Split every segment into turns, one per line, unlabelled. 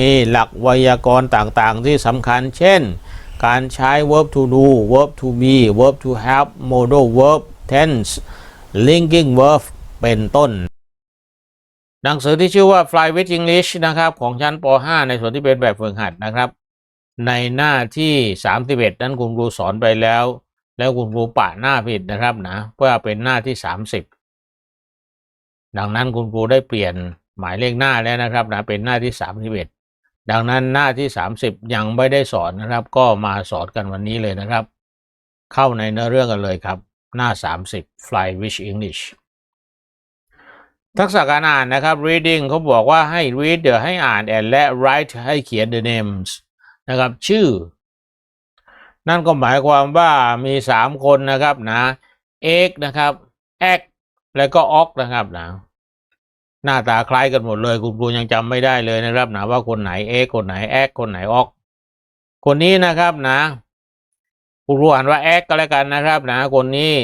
มีหลักไวยากรณ์ต่างๆ ที่สำคัญ เช่น การใช้ verb to do verb to be verb to have modal verb tense linking verb เป็นต้น หนังสือที่ชื่อว่า Fly with English นะครับ ของชั้นป .5 ในส่วนที่เป็นแบบฝึกหัดนะครับ ในหน้าที่ 31 นั้นคุณครูสอนไปแล้ว แล้วคุณครูปะหน้าผิดนะครับนะเพื่อเป็นหน้าที่ 30 ดังนั้นคุณครูได้เปลี่ยนหมายเลขหน้าแล้วนะครับนะเป็นหน้าที่ 31 ดังนั้นหน้าที่ 30 ยังไม่ได้สอนนะครับ ก็มาสอนกันวันนี้เลยนะครับ เข้าในเนื้อเรื่องกันเลยครับ หน้า 30 Fly with English ทักษะการอ่านนะครับ reading เขาบอกว่าให้ read เดี๋ยวให้อ่าน and และ write ให้เขียน the names นะครับ ชื่อ นั่นก็หมายความว่ามีสามคนนะครับนะ เอกนะครับ แอก แล้วก็ออกนะครับนะ หน้าตาคล้ายกันหมดเลย คุณครูยังจำไม่ได้เลยนะครับนะว่าคนไหนเอกคนไหนแอกคนไหนออก คนนี้นะครับนะคุณครูอ่านว่าแอกก็แล้วกันนะครับ นะ คนนี้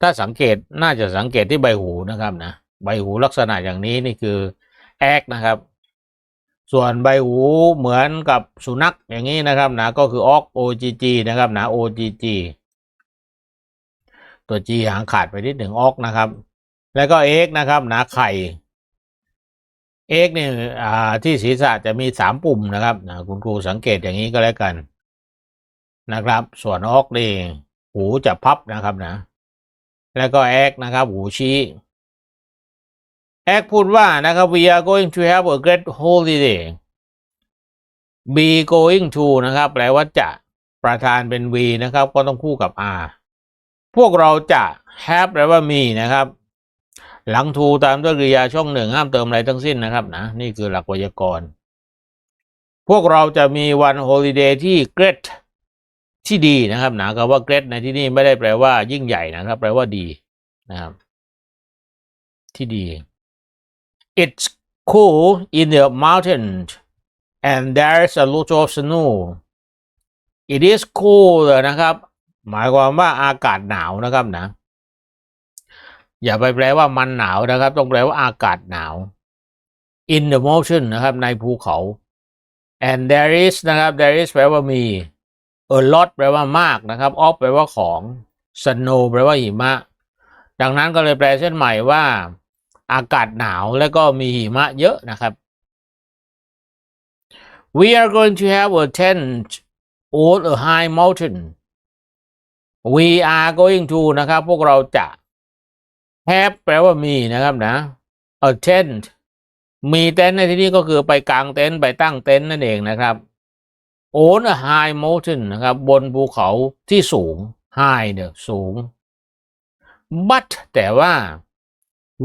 ถ้าสังเกตน่าจะสังเกตที่ใบหูนะครับนะใบหูลักษณะอย่างนี้นี่คือแอกนะครับ ส่วนใบหูเหมือนกับสุนัขอย่างนี้นะครับนะก็คือออก OGG นะครับนะ OGG ตัว G หางขาดไปนิดหนึ่งออกนะครับ แล้วก็ X นะครับนะไข่ X เนี่ยที่ศีรษะจะมีสามปุ่มนะครับนะคุณครูสังเกตอย่างนี้ก็แล้วกันนะครับ ส่วนออกนี่หูจะพับนะครับนะ แล้วก็ X นะครับ หูชี้แอกพูดว่านะครับ we are going to have a great holiday be going to นะครับ แปลว่าจะประธานเป็น we นะครับ ก็ต้องคู่กับ r พวกเราจะ have แปลว่ามีนะครับ หลัง to ตามด้วยกริยาช่องหนึ่งห้ามเติมอะไรทั้งสิ้นนะครับนะนี่คือหลักไวยากรณ์ พวกเราจะมีวัน holiday ที่ great ที่ดีนะครับนะคำว่า great ในที่นี้ไม่ได้แปลว่า ยิ่งใหญ่นะครับ แปลว่าดีนะครับที่ดี It's cool in the mountain and there's a lot of snow. It is cool นะครับ หมายความว่าอากาศหนาวนะครับนะ อย่าไปแปลว่ามันหนาวนะครับ ต้องแปลว่าอากาศหนาว in the mountain นะครับ ในภูเขา and there is นะครับ there is แปลว่ามี a lot แปลว่ามากนะครับ of แปลว่าของ snow แปลว่าหิมะ ดังนั้นก็เลยแปลเส้นใหม่ว่า อากาศหนาวแล้วก็มีหิมะเยอะนะครับ We are going to have a tent on a high mountain We are going to นะครับ พวกเราจะ have แปลว่ามีนะครับนะ a tent มีเต็นท์ในที่นี้ก็คือไปกางเต็นท์ไปตั้งเต็นท์นั่นเองนะครับ on a high mountain นะครับ บนภูเขาที่สูง high เนี่ยสูง but แต่ว่า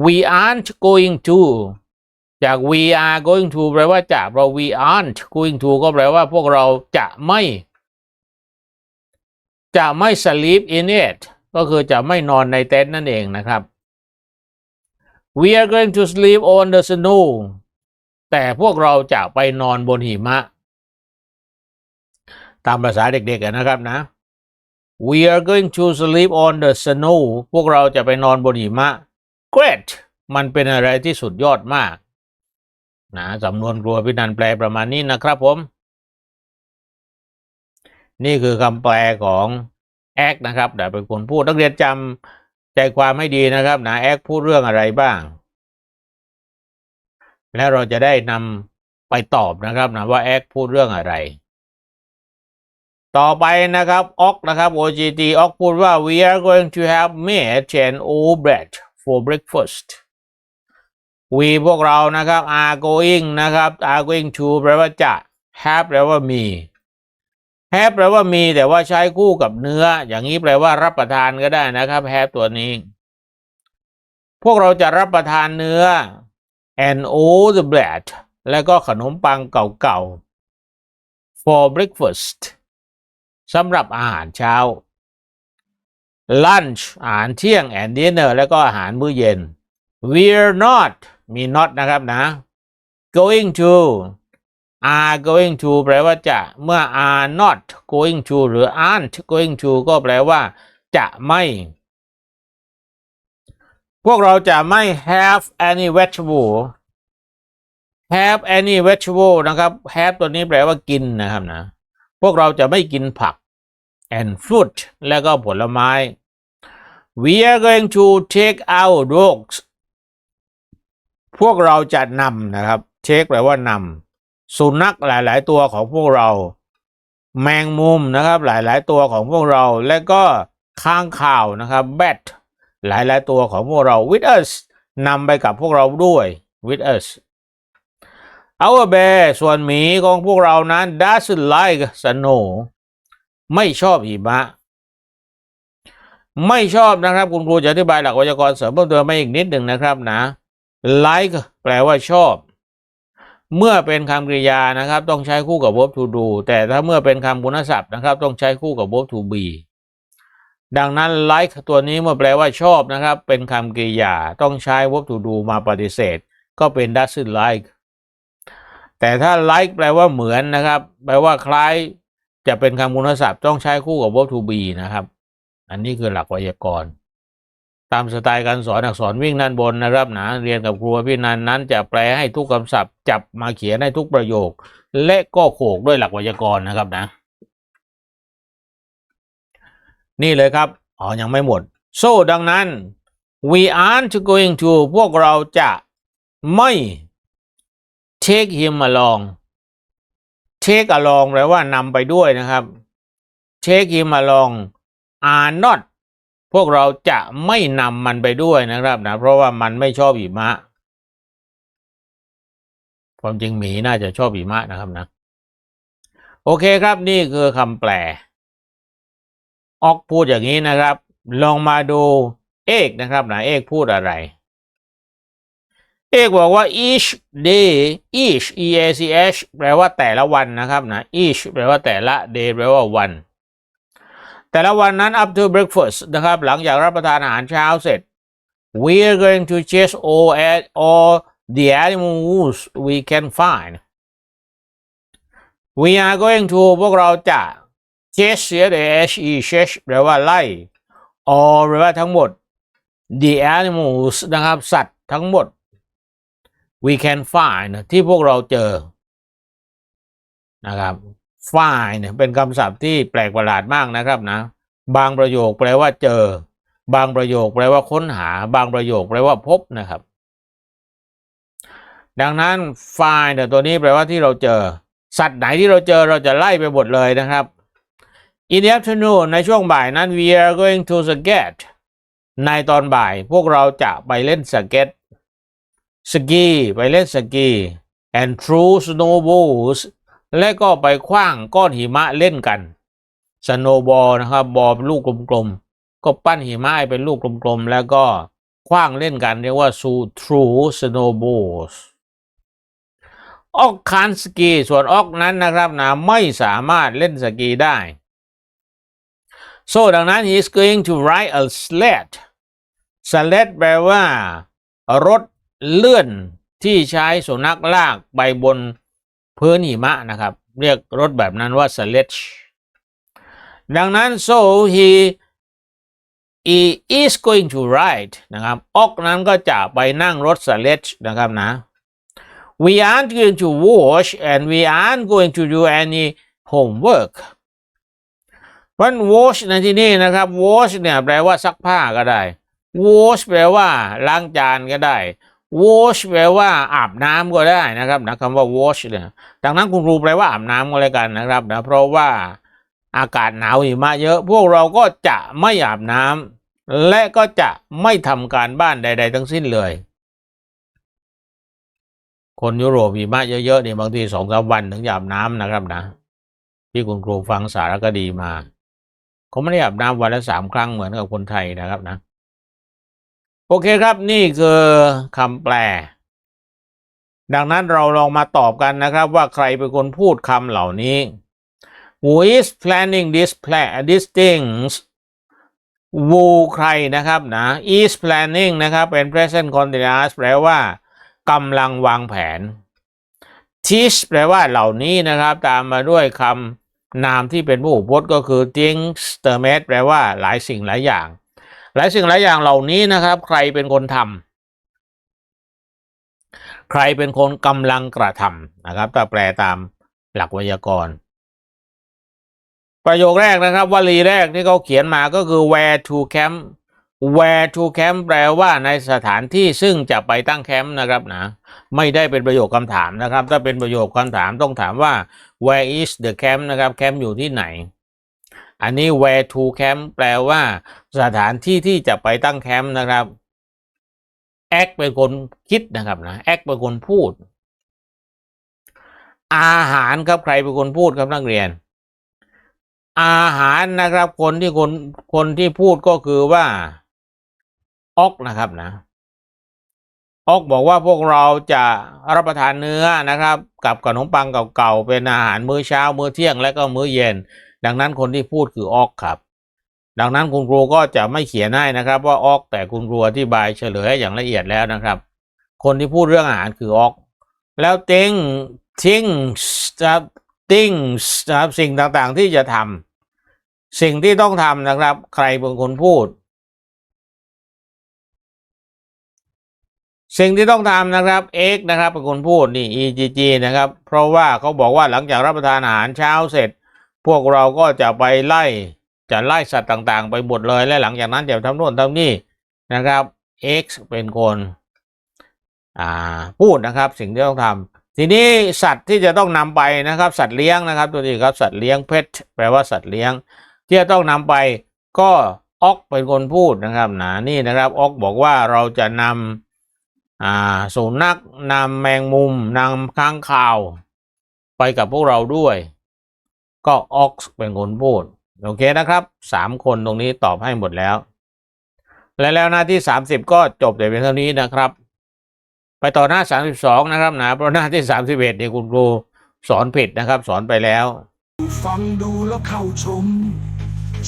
we aren't going to จาก we are going to แปลว่าจะเรา we aren't going to ก็แปลว่าพวกเราจะไม่ จะไม่ sleep in it ก็คือจะไม่นอนในเต็นท์นั่นเองนะครับ we are going to sleep on the snow แต่พวกเราจะไปนอนบนหิมะ ตามภาษาเด็กๆนะครับนะ we are going to sleep on the snow พวกเราจะไปนอนบนหิมะ great มันเป็นอะไรที่สุดยอดมาก นะสำนวนครัวพินันแปลประมาณนี้นะครับผม นี่คือคำแปลของแอคนะครับเดี๋ยวเป็นคนพูดนักเรียนจำ ใจความให้ดีนะครับนะแอคพูดเรื่องอะไรบ้าง แล้วเราจะได้นำไปตอบนะครับนะว่าแอคพูดเรื่องอะไร ต่อไปนะครับออกนะครับ OGT ออกพูดว่า we are going to have meat and oat bread for breakfast we พวกเรานะครับ are going นะครับ are going to แปลว่าจะ have แปลว่ามี have แปลว่ามีแต่ว่าใช้คู่กับเนื้อ อย่างนี้แปลว่ารับประทานก็ได้นะครับ have ตัวนี้ พวกเราจะรับประทานเนื้อ and oat bread แล้วก็ขนมปังเก่าๆ for breakfast สำหรับอาหารเช้า lunch อาหารเที่ยง and dinner แล้วก็อาหารมื้อเย็น we're not มี not นะครับนะ going to are going to แปลว่าจะ เมื่อ are not going to หรือ aren't going to ก็แปลว่า จะไม่ พวกเราจะไม่ have any vegetable have any vegetable นะครับ have ตัวนี้แปลว่ากินนะครับนะ พวกเราจะไม่กินผัก and fruit และก็ผลไม้ we are going to take our dogs พวกเราจะนำนะครับ take แปลว่านำ สุนัขหลาย ๆ ตัวของพวกเรา แมงมุมนะครับ หลาย ๆ ตัวของพวกเรา และก็ข้างข่าวนะครับ bat หลาย ๆ ตัวของพวกเรา with us นำไปกับพวกเราด้วย with us our bear ส่วนหมีของพวกเรานั้น doesn't like snow ไม่ชอบหิมะ ไม่ชอบนะครับ คุณครูจะอธิบายหลักไวยากรณ์เสริมเพิ่มเติมมาอีกนิดหนึ่งนะครับนะ like แปลว่าชอบ เมื่อเป็นคำกริยานะครับ ต้องใช้คู่กับ verb to do แต่ถ้าเมื่อเป็นคำคุณศัพท์นะครับ ต้องใช้คู่กับ verb to be ดังนั้น like ตัวนี้เมื่อแปลว่าชอบนะครับ เป็นคำกริยาต้องใช้ verb to do มาปฏิเสธ ก็เป็น doesn't like แต่ถ้า like แปลว่าเหมือนนะครับ แปลว่าคล้ายจะเป็นคำคุณศัพท์ต้องใช้คู่กับ verb to be นะครับ อันนี้คือหลักไวยากรณ์ ตามสไตล์การสอนอักษรวิ่งด้านบนนะครับนะเรียนกับครูพี่นันนั้นจะแปลให้ทุกคำศัพท์ จับมาเขียนให้ทุกประโยค และก็โขกด้วยหลักไวยากรณ์นะครับนะ นี่เลยครับอ๋อยังไม่หมด so ดังนั้น we aren't going to พวกเราจะไม่ take him along take along แปลว่านำไปด้วยนะครับ take him along are not พวกเราจะไม่นำมันไปด้วยนะครับนะเพราะว่ามันไม่ชอบหิมะ ความจริงหมีน่าจะชอบหิมะนะครับนะ โอเคครับนี่คือคำแปล ออกพูดอย่างนี้นะครับ ลองมาดูเอกนะครับนะเอกพูดอะไร เอกบอกว่า each day each e a c h แปลว่าแต่ละวันนะครับนะ each แปลว่าแต่ละ day แปลว่าวัน แต่ละวันนั้น up to breakfast นะครับ หลังจากรับประทานอาหารเช้าเสร็จ we are going to chase all at all the animals we can find we are going to พวกเราจะ chase เสีย the h e chase แปลว่าไล่ all แปลว่าทั้งหมด the animals นะครับ สัตว์ทั้งหมด we can find ที่พวกเราเจอนะครับ find เป็นคำศัพท์ที่แปลกประหลาดมากนะครับนะ บางประโยคแปลว่าเจอ บางประโยคแปลว่าค้นหา บางประโยคแปลว่าพบนะครับ ดังนั้น find ตัวนี้แปลว่าที่เราเจอ สัตว์ไหนที่เราเจอเราจะไล่ไปหมดเลยนะครับ in the afternoon ในช่วงบ่ายนั้น we are going to sket ในตอนบ่ายพวกเราจะไปเล่นสเก็ตสกีไปเล่นสกี and throw snowballs และก็ไปคว้างก้อนหิมะเล่นกัน snowball นะครับบอลเป็นลูกกลมๆก็ปั้นหิมะเป็นลูกกลมๆแล้วก็คว้างเล่นกันเรียกว่า so throw snowballs ออกคานสกีส่วนออกนั้นนะครับนะไม่สามารถเล่นสกีได้ so ดังนั้น he is going to ride a sled sled แปลว่า รถเลื่อนที่ใช้สุนัขลากไปบน พื้นหิมะนะครับ เรียกรถแบบนั้นว่า sledge ดังนั้น so he he is going to ride นะครับออกนั้นก็จะไปนั่งรถ sledge นะครับนะ we aren't going to wash and we aren't going to do any homework เพราะ wash ในที่นี้นะครับ wash เนี่ยแปลว่าซักผ้าก็ได้ wash แปลว่าล้างจานก็ได้ wash แปลว่าอาบน้ำก็ได้นะครับนะคำว่า wash เนี่ยดังนั้นคุณครูแปลว่าอาบน้ำก็แล้วกันนะครับนะเพราะว่าอากาศหนาวหิมะเยอะ พวกเราก็จะไม่อาบน้ำและก็จะไม่ทำการบ้านใด ๆ ทั้งสิ้นเลย คนยุโรปหิมะเยอะๆนี่บางทีสองสามวันถึงอาบน้ำนะครับนะ ที่คุณครูฟังสารคดีมาเขาไม่ได้อาบน้ำวันละสามครั้งเหมือนกับคนไทยนะครับนะ โอเคครับนี่คือคำแปล ดังนั้นเราลองมาตอบกันนะครับว่าใครเป็นคนพูดคำเหล่านี้ Who is planning this plan these things Who ใครนะครับนะ is planning นะครับเป็น present continuous แปลว่ากำลังวางแผน teach แปลว่าเหล่านี้นะครับ ตามมาด้วยคำนามที่เป็นผู้พจน์ก็คือ things t e r m a t แปลว่าหลายสิ่งหลายอย่าง หลายสิ่งหลายอย่างเหล่านี้นะครับ ใครเป็นคนทำใครเป็นคนกำลังกระทำนะครับถ้าแปลตามหลักไวยากรณ์ ประโยคแรกนะครับวลีแรกที่เขาเขียนมาก็คือ where to camp where to camp แปลว่าในสถานที่ซึ่งจะไปตั้งแคมป์นะครับนะไม่ได้เป็นประโยคคำถามนะครับ ถ้าเป็นประโยคคำถามต้องถามว่า where is the camp นะครับแคมป์อยู่ที่ไหน อันนี้ where to camp แปลว่าสถานที่ที่จะไปตั้งแคมป์นะครับ act เป็นคนคิดนะครับนะ act เป็นคนพูด อาหารครับใครเป็นคนพูดครับนักเรียน อาหารนะครับคนที่คนคนที่พูดก็คือว่าออกนะครับนะออกบอกว่าพวกเราจะรับประทานเนื้อนะครับ กับขนมปังเก่าๆเป็นอาหารมื้อเช้ามื้อเที่ยงและก็มื้อเย็น ดังนั้นคนที่พูดคือออกครับ ดังนั้นคุณครูก็จะไม่เขียนให้นะครับ ว่าออกแต่คุณครูอธิบายเฉลยอย่างละเอียดแล้วนะครับ คนที่พูดเรื่องอาหารคือออก แล้วติงทิ้งครับติ้งครับสิ่งต่างๆที่จะทำสิ่งที่ต้องทำนะครับ ใครเป็นคนพูด สิ่งที่ต้องทำนะครับ X นะครับเป็นคนพูดนี่ EGG นะครับ เพราะว่าเขาบอกว่าหลังจากรับประทานอาหารเช้าเสร็จ พวกเราก็จะไปไล่จะไล่สัตว์ต่างๆ ไปหมดเลยและหลังจากนั้นจะทำโน่นทำนี่นะครับ X เป็นคนพูดนะครับสิ่งที่ต้องทำทีนี้สัตว์ที่จะต้องนำไปนะครับ สัตว์เลี้ยงนะครับตัวนี้ครับสัตว์เลี้ยงเพชแปลว่าสัตว์เลี้ยง ที่จะต้องนำไปก็ออกเป็นคนพูดนะครับนะนี่นะครับออกบอกว่าเราจะนำสุนัขนำแมงมุมนำค้างคาว ไปกับพวกเราด้วย ก็ออกเป็นคนพูด โอเคนะครับสามคนตรงนี้ตอบให้หมดแล้ว และแล้วหน้าที่สามสิบก็จบแต่เพียงเท่านี้นะครับ ไปต่อหน้าสามสิบสองนะครับนะเพราะหน้าที่สามสิบเอ็ดเนี่ยคุณครูสอนผิดนะครับ สอนไปแล้ว
ฟังดูแล้วเข้าชม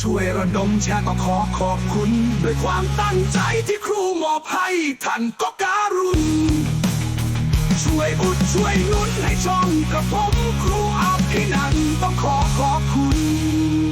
ช่วยระดมแชร์ก็ขอขอบคุณ ด้วยความตั้งใจที่ครูมอบให้ท่านก็การุณ ช่วยอุดช่วยนุนให้ช่องกระผมครูอาภินันต้องขอขอบคุณ